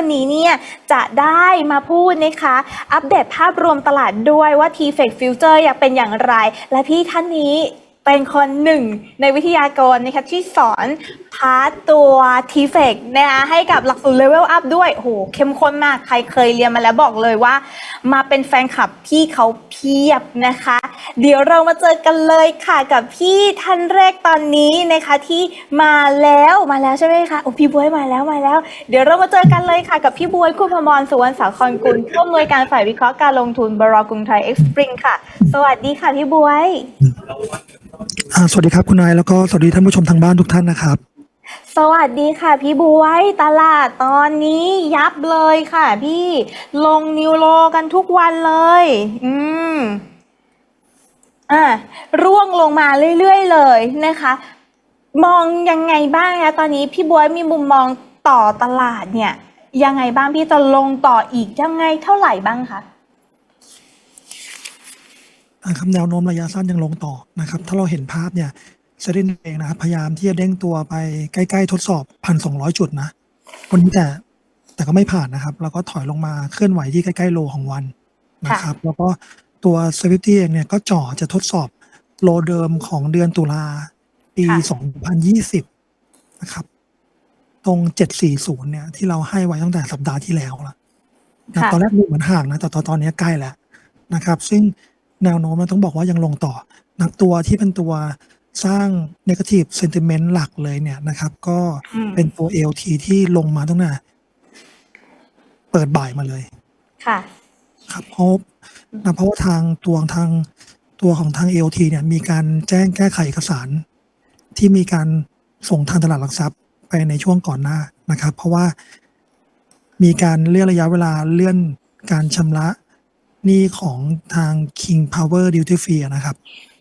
วันนี้เนี่ยจะได้มาพูดนะคะ อัปเดตภาพรวมตลาดด้วยว่า t f e c Future อยากเป็นอย่างไร และพี่ท่านนี้เป็นคนหนึ่งในวิทยากรนะคะที่สอน พาร์ตตัว t f e c นะคะให้กับหลักสูตร Level Up ด้วยโอ้โหเข้มข้นมากใครเคยเรียนมาแล้วบอกเลยว่า มาเป็นแฟนคลับพี่เขาเพียบนะคะ เดี๋ยวเรามาเจอกันเลยค่ะกับพี่ท่านแรกตอนนี้นะคะที่มาแล้วมาแล้วใช่ไหมคะโอ้พี่บวยมาแล้วมาแล้ว เดี๋ยวเรามาเจอกันเลยค่ะกับพี่บวยคุณพมรสุวรรณสาครกุลผู้อำนวยการฝ่ายวิเคราะห์การลงทุนบรอกรุงไทยเอ็กซ์ปริงค่ะ สวัสดีค่ะพี่บวย อ่าสวัสดีครับคุณนายแล้วก็สวัสดีท่านผู้ชมทางบ้านทุกท่านนะครับ สวัสดีค่ะ พี่บวยตลาดตอนนี้ยับเลยค่ะพี่ลงนิวโรกันทุกวันเลย อืมอ่าร่วงลงมาเรื่อยๆเลยนะคะ มองยังไงบ้างคะตอนนี้พี่บวยมีมุมมองต่อตลาดเนี่ย ยังไงบ้างพี่จะลงต่ออีกยังไงเท่าไหร่บ้างคะนะครับแนวโน้มระยะสั้นยังลงต่อนะครับ ถ้าเราเห็นภาพเนี่ย เซรินเองนะครับ พยายามที่จะเด้งตัวไปใกล้ ๆ ทดสอบพันสองร้อยจุดนะ วันนี้แต่แต่ก็ไม่ผ่านนะครับ แล้วก็ถอยลงมาเคลื่อนไหวที่ใกล้ ๆ โลของวันนะครับ แล้วก็ตัวสวิฟตี้เองเนี่ยก็จ่อจะทดสอบโลเดิมของเดือนตุลาปีค่ะ2020นะครับ ตรง740เนี่ย ที่เราให้ไว้ตั้งแต่สัปดาห์ที่แล้วละนะค่ะตอนแรกดูเหมือนห่างนะ แต่ตอนตอนนี้ใกล้แล้วนะครับ ซึ่งแนวโน้มเราต้องบอกว่ายังลงต่อนักตัวที่เป็นตัว สร้าง negative sentiment หลักเลยเนี่ยนะครับ ก็อืมเป็นตัว LT ที่ลงมาตั้งแต่เปิดบ่ายมาเลย ค่ะ ครับเพราะนะเพราะว่าทางตัวทางตัวของทาง AOT เนี่ยมีการแจ้งแก้ไขเอกสาร ที่มีการส่งทางตลาดหลักทรัพย์ไปในช่วงก่อนหน้านะครับ เพราะว่ามีการเลื่อนระยะเวลาเลื่อนการชำระหนี้ของทาง King Power Duty Free นะครับ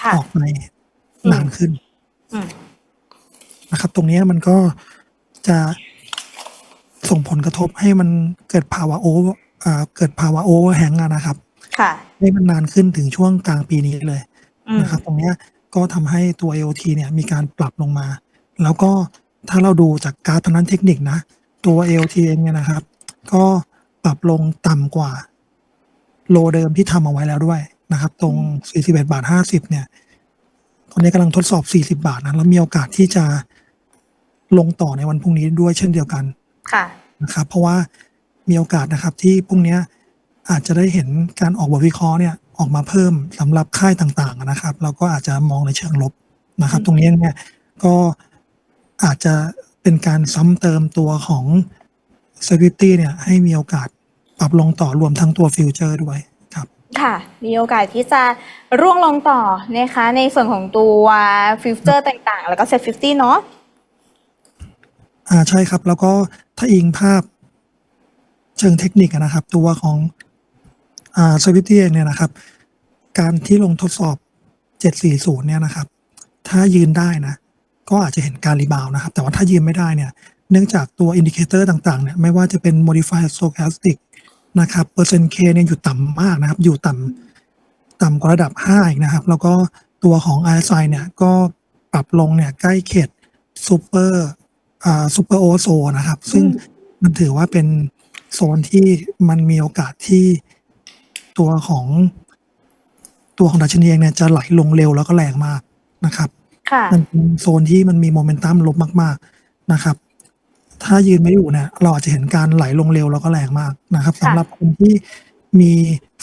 ค่ะออกไป นานขึ้นอืมนะครับ ตรงนี้มันก็จะส่งผลกระทบให้มันเกิดภาวะโอเวอร์อ่าเกิดภาวะโอเวอร์แฮงนะครับ ค่ะ ให้มันนานขึ้นถึงช่วงกลางปีนี้เลยอืมนะครับ ตรงเนี้ยก็ทำให้ตัว AOT เนี่ยมีการปรับลงมา แล้วก็ถ้าเราดูจากกราฟทางนั้นเทคนิคนะ ตัว AOT เองเนี่ยนะครับ ก็ปรับลงต่ำกว่า โลเดิมที่ทำเอาไว้แล้วด้วยนะครับ ตรง 41 บาท 50 เนี่ยต อนนี้กำลังทดสอบ 40 บาทนะแล้วมีโอกาสที่จะลงต่อในวันพรุ่งนี้ด้วยเช่นเดียวกันค่ะนะครับ เพราะว่ามีโอกาสนะครับที่พรุ่งเนี้ยอาจจะได้เห็นการออกบทวิเคราะห์เนี่ยออกมาเพิ่มสำหรับค่ายต่างๆนะครับ เราก็อาจจะมองในเชิงลบนะครับอืมตรงนี้เนี่ยก็อาจจะเป็นการซ้ำเติมตัวของ s w i f t y เนี่ยให้มีโอกาสปรับลงต่อรวมทั้งตัวฟิวเจอร์ด้วย ค่ะ มีโอกาสที่จะร่วงลงต่อนะคะ ในส่วนของตัวฟิวเจอร์ต่างๆ แล้วก็เซ็ตฟิฟตี้เนาะอ่าใช่ครับ แล้วก็ถ้าอิงภาพเชิงเทคนิคนะครับ ตัวของอ่าสวิฟตี้เองเนี่ยนะครับ การที่ลงทดสอบ 740 เนี่ยนะครับ ถ้ายืนได้นะ ก็อาจจะเห็นการรีบาวนะครับ แต่ว่าถ้ายืนไม่ได้เนี่ย เนื่องจากตัวอินดิเคเตอร์ต่างๆเนี่ยไม่ว่าจะเป็น modified stochastic นะครับเปอร์เซ็นต์ K เนี่ยอยู่ต่ำมากนะครับ อยู่ต่ำต่ำกว่าระดับ 5 อีกนะครับ แล้วก็ตัวของ RSI เนี่ยก็ปรับลงเนี่ยใกล้เขตซูเปอร์อ่าซูเปอร์โอโซนะครับ ซึ่งอืมมันถือว่าเป็นโซนที่มันมีโอกาสที่ตัวของตัวของดัชนีเองเนี่ยจะไหลลงเร็วแล้วก็แรงมากนะครับ ค่ะ มันเป็นโซนที่มันมีโมเมนตัมลบมาก ๆ นะครับ ถ้ายืนไม่อยู่เนี่ยเราอาจจะเห็นการไหลลงเร็วแล้วก็แรงมากนะครับค่ะสำหรับคนที่มี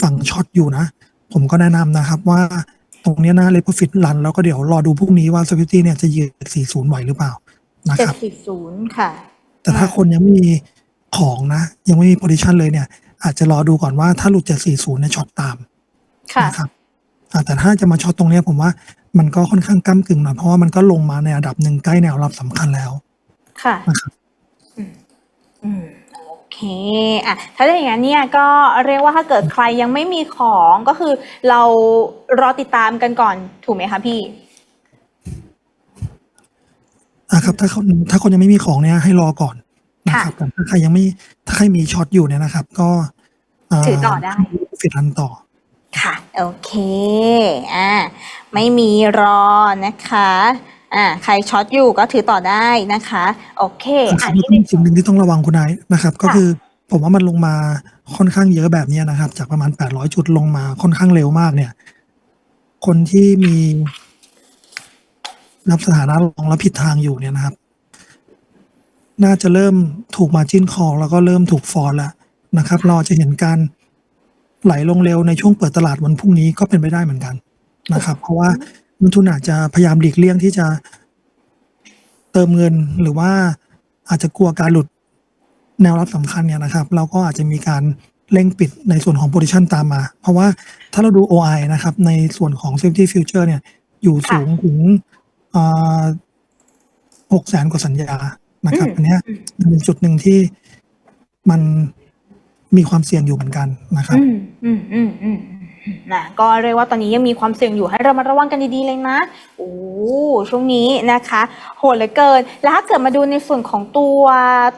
ฝั่งช็อตอยู่นะ ผมก็แนะนำนะครับว่าตรงเนี้ยนะเล p ฟิตรันแล้วก็เดี๋ยวรอดูพรุ่งนี้ว่าสวิฟตี้เนี่ยจะยืน 40 ไหวหรือเปล่านะเจ็ดครับสิบศูนย์ค่ะ แต่ถ้าคนยังไม่มีของนะ ยังไม่มีโพซิชันเลยเนี่ย อาจจะรอดูก่อนว่าถ้าหลุด 740 เนี่ยช็อตตามค่ะนะครับอ่าแต่ถ้าจะมาช็อตตรงเนี้ยผมว่ามันก็ค่อนข้างก้ากึ่งหน่อยเพราะว่ามันก็ลงมาในระดับหนึ่งใกล้แนวรับสำคัญแล้ว ค่ะนะครับ อืมโอเคอะถ้าอย่างนั้นเนี่ยก็เรียกว่าถ้าเกิดใครยังไม่มีของก็คือเรารอติดตามกันก่อนถูกไหมคะพี่อ่าครับถ้าคนถ้าคนยังไม่มีของเนี่ยให้รอก่อนนะครับแต่ถ้าใครยังไม่ถ้าใครมีช็อตอยู่เนี่ยนะครับ ก็าถือต่อได้ฟิตรันต่อค่ะ โอเค อ่า ไม่มีรอนะคะ อ่าใครช็อตอยู่ก็ถือต่อได้นะคะ โอเคคอัรันบนี้แล้วก็สิ่งหนึ่งที่ต้องระวังคุณนายนะครับ ก็ค่ะคือผมว่ามันลงมาค่อนข้างเยอะแบบเนี้ยนะครับ จากประมาณ 800 จุดลงมาค่อนข้างเร็วมากเนี่ย คนที่มีนับสถานะรองและผิดทางอยู่เนี่ยนะครับ น่าจะเริ่มถูกมาจิ้นคอแล้วก็เริ่มถูกฟอร์แล้วนะครับ เราอาจจะเห็นการไหลลงเร็วในช่วงเปิดตลาดวันพรุ่งนี้ก็เป็นไปได้เหมือนกันนะครับ เพราะว่า นักทุนอาจจะพยายามหลีกเลี่ยงที่จะเติมเงินหรือว่าอาจจะกลัวการหลุดแนวรับสำคัญเนี่ยนะครับ เราก็อาจจะมีการเร่งปิดในส่วนของ position ตามมา เพราะว่าถ้าเราดู OI นะครับ ในส่วนของ safety future เนี่ย อยู่สูงถึงหกแสนกว่าสัญญานะครับอืมอันเนี้ยมันเป็นจุดหนึ่งที่มันมีความเสี่ยงอยู่เหมือนกันนะครับ อืมอืมอืมอืมอืม นะก็เรียกว่าตอนนี้ยังมีความเสี่ยงอยู่ให้เรามาระวังกันดีๆเลยนะโอ้ช่วงนี้นะคะ โหดเหลือเกิน แล้วถ้าเกิดมาดูในส่วนของตัว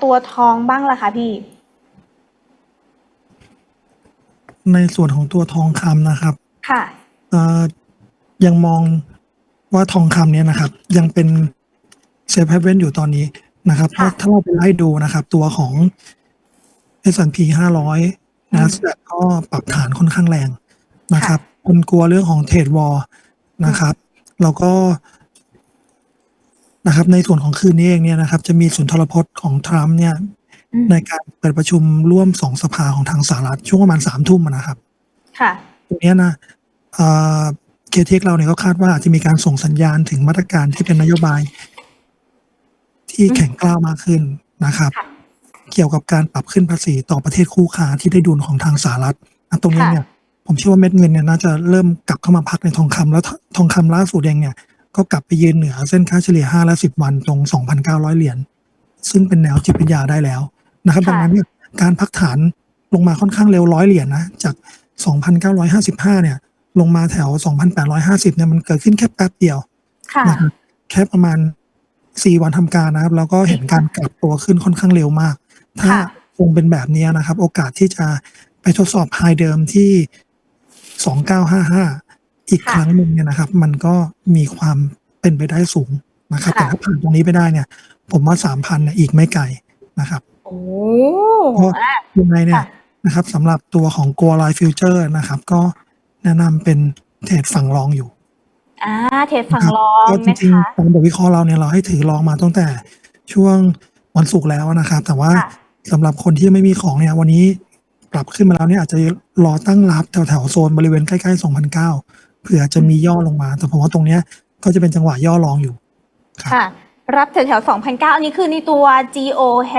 ตัวทองบ้างล่ะคะพี่ ในส่วนของตัวทองคำนะครับค่ะเอ่อยังมองว่าทองคำเนี่ยนะครับ ยังเป็นเซฟเฮเว่นอยู่ตอนนี้นะครับเพราะค่ะถ้าเราไปไล่ดูนะครับ ตัวของ S&P 500นะก็ปรับฐานค่อนข้างแรง นะครับ คนกลัวเรื่องของเทรดวอลนะครับแล้วก็นะครับ ในส่วนของคืนนี้เองเนี่ยนะครับ จะมีสุนทรพจน์ของทรัมป์เนี่ยอืมในการเปิดประชุมร่วมสองสภาของทางสหรัฐช่วงประมาณสามทุ่มอะนะครับ ค่ะ ตรงเนี้ยนะเคเทคเราเนี่ยก็คาดว่าอาจจะมีการส่งสัญญาณถึงมาตรการที่เป็นนโยบาย ที่แข็งกล้าวมากขึ้นนะครับค่ะเกี่ยวกับการปรับขึ้นภาษีต่อประเทศคู่ค้าที่ได้ดุลของทางสหรัฐนะตรงนี้ค่ะเนี่ย ผมเชื่อว่าเม็ดเงินเนี่ยน่าจะเริ่มกลับเข้ามาพักในทองคำแล้วททองคำล่าสุดเองเนี่ยก็กลับไปยืนเหนือเส้นค่าเฉลี่ย5และ10 วันตรง 2,900 เหรียญซึ่งเป็นแนวจิตวิทยาได้แล้วนะครับค่ะดังนั้นเนี่ยการพักฐานลงมาค่อนข้างเร็วร้อยเหรียญนะจาก 2,955 เนี่ย ลงมาแถว 2,850 เนี่ยมันเกิดขึ้นแค่แป๊บเดียวค่ะนะครับแค่ประมาณ 4 วันทำการนะครับ แล้วก็เห็นการกลับตัวขึ้นค่อนข้างเร็วมาก ถ้าค่ะคงเป็นแบบนี้นะครับ โอกาสที่จะไปทดสอบไฮเดิมที่ 2955อีกค่ะครั้งหนึ่งเนี่ยนะครับ มันก็มีความเป็นไปได้สูงนะครับค่ะแต่ถ้าผ่านตรงนี้ไปได้เนี่ย ผมว่า3,000เนี่ยอีกไม่ไกลนะครับโอ้เพราะอะยังไงเนี่ยค่ะนะครับสำหรับตัวของ g o l i Future นะครับ ก็แนะนำเป็นเทรดฝั่งรองอยู่อ่าเทรดฝั่งนะครับรองก็จนะริงคะๆตามบทวิเคราะห์เราเนี่ยเราให้ถือรองมาตั้งแต่ช่วงวันศุกร์แล้วนะครับ แต่ว่าค่ะสำหรับคนที่ไม่มีของเนี่ยวันนี้ ปรับขึ้นมาแล้วเนี่ยอาจจะรอตั้งรับแถวๆโซนบริเวณใกล้ๆ 2,009เผื่อจะมีย่อลงมา แต่ผมว่าตรงเนี้ยก็จะเป็นจังหวะย่อรองอยู่ครับค่ะรับแถวๆ2,009อันนี้คือในตัว GOH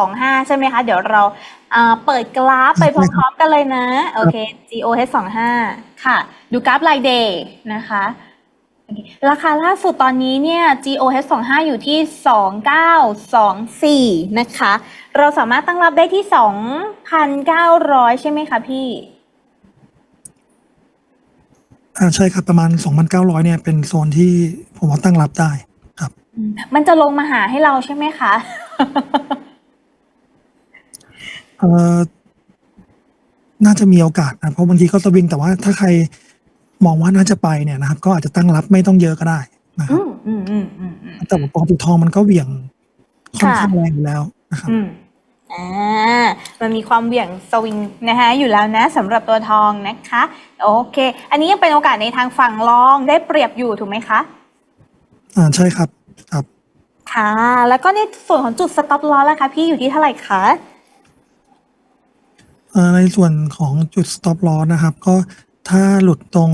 25ใช่ไหมคะ เดี๋ยวเราอ่าเปิดกราฟไปพร้อมๆกันเลยนะ โอเค GOH 25ค่ะ ดูกราฟรายเดย์นะคะโอเคราคาล่าสุดตอนนี้เนี่ย GOH 25อยู่ที่ 2924 นะคะ เราสามารถตั้งรับได้ที่ 2,900 ใช่ไหมคะพี่อ่าใช่ครับประมาณ 2,900 เนี่ยเป็นโซนที่ผมว่าตั้งรับได้ครับ มันจะลงมาหาให้เราใช่ไหมคะเอ่อน่าจะมีโอกาสนะเพราะบางทีก็สวิงแต่ว่าถ้าใครมองว่าน่าจะไปเนี่ยนะครับ ก็อาจจะตั้งรับไม่ต้องเยอะก็ได้นะคอืรับมอืมอืมอืมอืมแต่ว่าปกติทองมันก็เหวี่ยงค่อนค่ะข้างแรงอยู่แล้วนะครับ อืมอ่ามันมีความเหวี่ยงสวิงนะคะอยู่แล้วนะสำหรับตัวทองนะคะ โอเค อันนี้ยังเป็นโอกาสในทางฝั่งรองได้เปรียบอยู่ถูกไหมคะ อ่าใช่ครับครับ ค่ะ แล้วก็ในส่วนของจุด stop loss ล่ะคะพี่อยู่ที่เท่าไหร่คะเอ่อในส่วนของจุด stop loss นะครับ ก็ถ้าหลุดตรง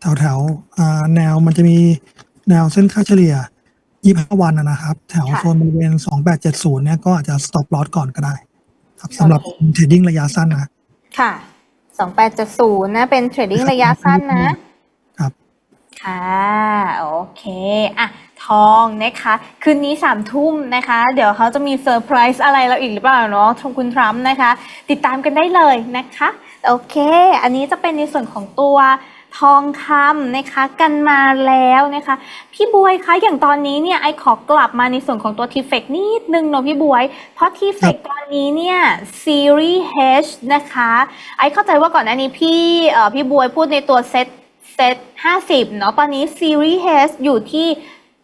แถวแถวๆอ่าแนวมันจะมีแนวเส้นค่าเฉลี่ย 25วันนะนะครับ แถวค่ะ โซนบริเวณ2870เนี่ยก็อาจจะ stop loss ก่อนก็ได้ ครับสำหรับเทรดดิ้งระยะสั้นนะ ค่ะ2870นะ เป็นเทรดดิ้งระยะสั้นนะครับ ค่ะ โอเคอะทองนะคะ คืนนี้สามทุ่มนะคะ เดี๋ยวเขาจะมีเซอร์ไพรส์อะไรเราอีกหรือเปล่าเนาะชมคุณทรัมป์นะคะ ติดตามกันได้เลยนะคะ โอเค อันนี้จะเป็นในส่วนของตัว ทองคำนะคะกันมาแล้วนะคะ พี่บวยคะอย่างตอนนี้เนี่ยไอขอกลับมาในส่วนของตัว t f เฟกนิดนึงเนาะพี่บวย เพราะ t f เฟกตอนนี้เนี่ยซีรีส์ H นะคะ ไอเข้าใจว่าก่อนหน้านี้พี่เอ่อพี่บวยพูดในตัวเซตเซต50เนาะตอนนี้ซีรีส์ H อยู่ที่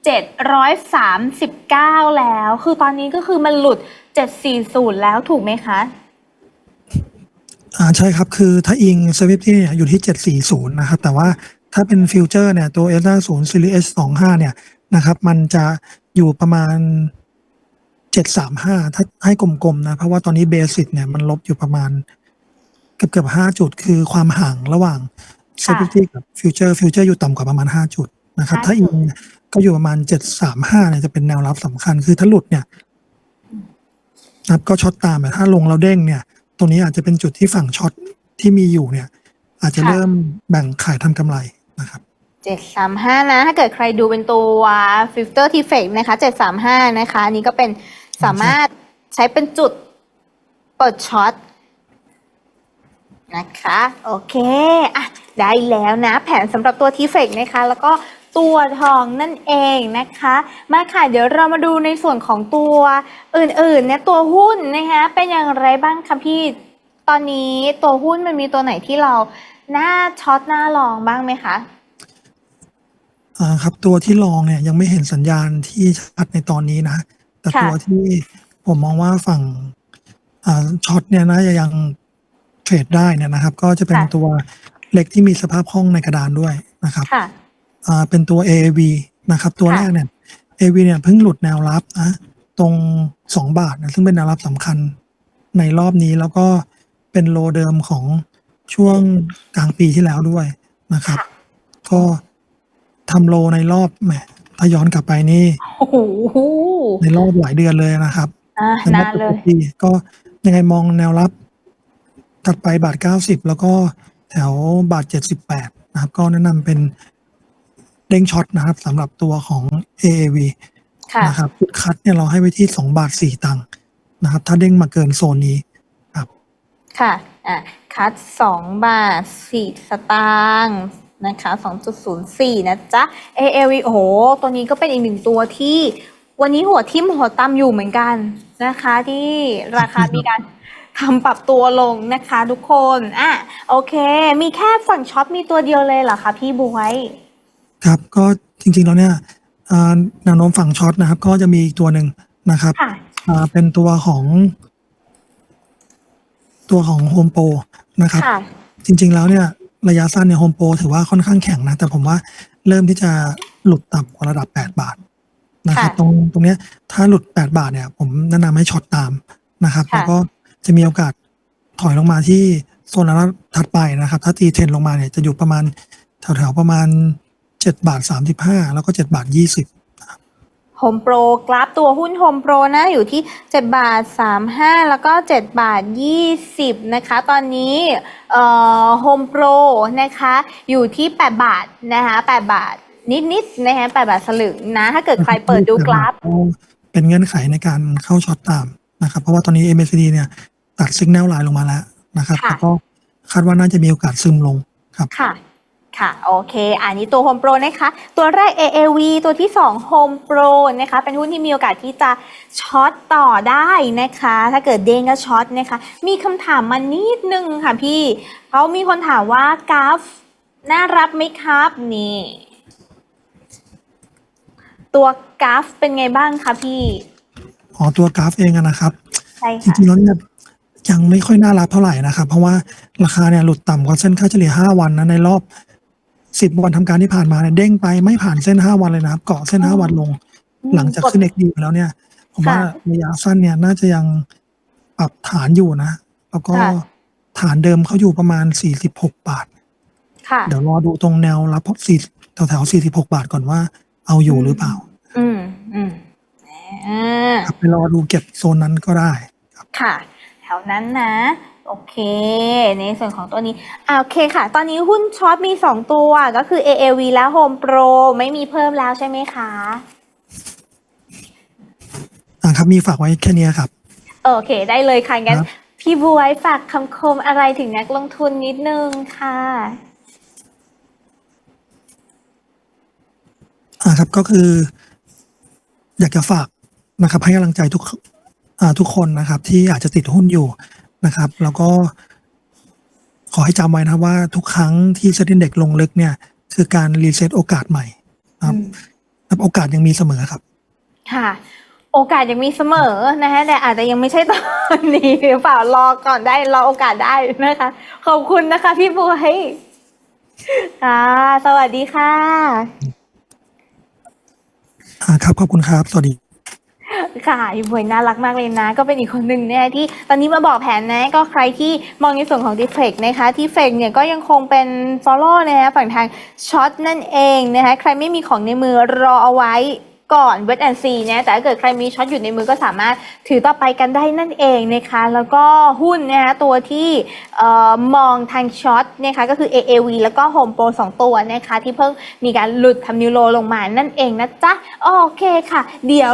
739 แล้ว คือตอนนี้ก็คือมันหลุด 740 แล้วถูกไหมคะ อ่าใช่ครับ คือถ้าอิง Swift เนี่ยอยู่ที่ 740 นะครับ แต่ว่าถ้าเป็นฟิวเจอร์เนี่ยตัว S50 Series S25 เนี่ยนะครับ มันจะอยู่ประมาณ 735 ถ้าให้กลมๆนะ เพราะว่าตอนนี้เบสิ c เนี่ยมันลบอยู่ประมาณเกือบเกือบ5จุด คือความห่างระหว่าง Swift กับฟิวเจอร์ฟิวเจอร์อยู่ต่ำกว่าประมาณ 5 จุดนะครับ5ถ้าอิงเนี่ยก็อยู่ประมาณ 735เนี่ยจะเป็นแนวรับสำคัญ คือถ้าหลุดเนี่ยนะครับก็ช็อตตามแต่ถ้าลงแล้วเด้งเนี่ย ตรงนี้อาจจะเป็นจุดที่ฝั่งช็อตที่มีอยู่เนี่ย อาจจะค่ะ เริ่มแบ่งขายทำกำไรนะครับ735นะ ถ้าเกิดใครดูเป็นตัว filter t f a k นะคะ735นะคะอันนี้ก็เป็นสามารถใช้เป็นจุดเปิดช็อตนะคะ โอเค อะ ได้แล้วนะ แผนสำหรับตัว t f a k นะคะ แล้วก็ ตัวทองนั่นเองนะคะ มาค่ะเดี๋ยวเรามาดูในส่วนของตัวอื่นๆเนี่ยตัวหุ้นนะคะเป็นอย่างไรบ้างคะพี่ตอนนี้ตัวหุ้นมันมีตัวไหนที่เราหน้าช็อตหน้าลองบ้างไหมคะอ่าครับตัวที่ลองเนี่ยยังไม่เห็นสัญญาณที่ชัดในตอนนี้นะ แต่ค่ะตัวที่ผมมองว่าฝั่งอ่าช็อตเนี่ยน่าจะยังเทรดได้เนี่ยนะครับ ก็จะเป็นค่ะตัวเล็กที่มีสภาพคล่องในกระดานด้วยนะครับค่ะ อ่าเป็นตัว AAV นะครับ ตัวค่ะแรกเนี่ย AAV เนี่ยเพิ่งหลุดแนวรับนะตรง 2 บาทนะซึ่งเป็นแนวรับสำคัญในรอบนี้แล้วก็เป็นโลเดิมของช่วงกลางปีที่แล้วด้วยนะครับค่ะก็ทำโลในรอบแหมถ้าย้อนกลับไปนี่โอ้โหในรอบหลายเดือนเลยนะครับอะในรนาอบนเลย ปีก็ยังไงมองแนวรับ ถัดไปบาท90แล้วก็แถวบาท78นะครับ ก็แนะนำเป็น เด้งช็อตนะครับสำหรับตัวของ AAV ค่ะ นะครับจุดคัดเนี่ยเราให้ไว้ที่ 2 บาท 4 ตังค์นะครับ ถ้าเด้งมาเกินโซนนี้ ค่ะ อะ คัดสองบาทสี่สตางค์นะคะสองจุดศูนย์สี่นะจ๊ะ AAV โอ้โห ตัวนี้ก็เป็นอีกหนึ่งตัวที่ วันนี้หัวทิ่มหัวตำอยู่เหมือนกันนะคะ ที่ราคามีการทำปรับตัวลงนะคะทุกคน อะ โอเค มีแค่ฝั่งช็อปมีตัวเดียวเลยเหรอคะพี่บวย ครับ ก็จริง ๆ แล้วเนี่ยอ่าแนวโน้มฝั่งช็อตนะครับ ก็จะมีอีกตัวหนึ่งนะครับค่ะ อ่าเป็นตัวของ ตัวของโฮมโปรนะครับ ค่ะ จริง ๆ แล้วเนี่ยระยะสั้นเนี่ยโฮมโปรถือว่าค่อนข้างแข็งนะ แต่ผมว่าเริ่มที่จะหลุดต่ำกว่าระดับ 8 บาทนะครับค่ะ ตรงตรงเนี้ยถ้าหลุด 8 บาทเนี่ย ผมแนะนำให้ช็อตตามนะครับค่ะแล้วก็จะมีโอกาสถอยลงมาที่โซนระดับถัดไปนะครับ ถ้าตีเทรนลงมาเนี่ยจะอยู่ประมาณแถวๆประมาณ 7บาท35แล้วก็7บาท20โฮมโปรกราฟตัวหุ้นโฮมโปรนะอยู่ที่ 7 บาท 35 แล้วก็ 7 บาท 20 นะคะ ตอนนี้เอ่อโฮมโปรนะคะอยู่ที่ 8 บาทนะคะ 8 บาทนิดๆนะคะ 8 บาทสลึงนะ ถ้าเกิดใครเปิดดูกราฟ เป็นเงื่อนไขในการเข้าช็อตตามนะครับ เพราะว่าตอนนี้ MACD เนี่ยตัดซิกแนลไลน์ลงมาแล้วนะครับค่ะแล้วก็คาดว่าน่าจะมีโอกาสซึมลงครับค่ะ ค่ะ โอเค อันนี้ตัว Home Pro นะคะ ตัวแรก AAV ตัวที่ 2 Home Pro นะคะ เป็นหุ้นที่มีโอกาสที่จะช็อตต่อได้นะคะ ถ้าเกิดเด้งก็ช็อตนะคะ มีคำถามมานิดนึงค่ะพี่เขามีคนถามว่ากราฟน่ารับไหมครับ นี่ ตัวกราฟเป็นไงบ้างคะพี่อ๋อตัวกราฟเองอะนะครับ ใช่จค่ะริงๆแล้วเนี่ยยังไม่ค่อยน่ารับเท่าไหร่นะครับ เพราะว่าราคาเนี่ยหลุดต่ำกว่าเส้นค่าเฉลี่ย 5 วันนะในรอบ 10วันทำการที่ผ่านมาเนี่ยเด้งไปไม่ผ่านเส้น5วันเลยนะครับ เกาะเส้น5วันลง หลังจากขึ้น XD ไปแล้วเนี่ย ผมว่าค่ะระยะสั้นเนี่ยน่าจะยังปรับฐานอยู่นะ แล้วก็ค่ะฐานเดิมเขาอยู่ประมาณ46บาทค่ะเดี๋ยวรอดูตรงแนวรับสี่แถวแถวๆ46บาทก่อนว่าเอาอยู่หรือเปล่า อืมอืมอ่าครับไปรอดูเก็บโซนนั้นก็ได้ค่ะ แถวนั้นนะ โอเค ในส่วนของตัวนี้อ่าโอเคค่ะ ตอนนี้หุ้นช็อตมี 2 ตัวก็คือ AAV และ Home Pro ไม่มีเพิ่มแล้วใช่ไหมคะอ่าครับมีฝากไว้แค่เนี้ยครับ โอเค ได้เลยค่ะงั้นครับพี่บวยฝากคำคมอะไรถึงนักลงทุนนิดนึงค่ะอ่าครับก็คือ อยากจะฝากนะครับให้กำลังใจทุกอ่าทุกคนนะครับ ที่อาจจะติดหุ้นอยู่ นะครับ แล้วก็ขอให้จำไว้นะครับว่าทุกครั้งที่เซ็นเด็กลงลึกเนี่ย คือการรีเซ็ตโอกาสใหม่ครับอืมครับโอกาสยังมีเสมอครับ ค่ะ โออกาสยังมีเสมอนะคะแต่อาจจะยังไม่ใช่ตอนนี้หรือเปล่ารอก่อนได้รอโอกาสได้นะคะ ขอบคุณนะคะ พี่บวยค่ะสวัสดีค่ะอ่าครับขอบคุณครับ สวัสดี ค่ะพี่บวยน่ารักมากเลยนะ ก็เป็นอีกคนหนึ่งนะคะที่ตอนนี้มาบอกแผนนะก็ใครที่มองในส่วนของ d e f l e c t นะคะที่เฟกเนี่ยก็ยังคงเป็น follow นะคะฝั่งทางช็อตนั่นเองนะคะใครไม่มีของในมือรอเอาไว้ก่อนเวทแอนซีนะแต่ถ้าเกิดใครมีช็อตอยู่ในมือก็สามารถถือต่อไปกันได้นั่นเองนะคะแล้วก็หุ้นนะคะตัวที่มองทางช็อตนะคะก็คือ AAV แล้วก็ Home Pro 2 ตัวนะคะที่เพิ่งมีการหลุดทำนิวโลลงมานั่นเองนะจ๊ะ โอเคค่ะ เดี๋ยว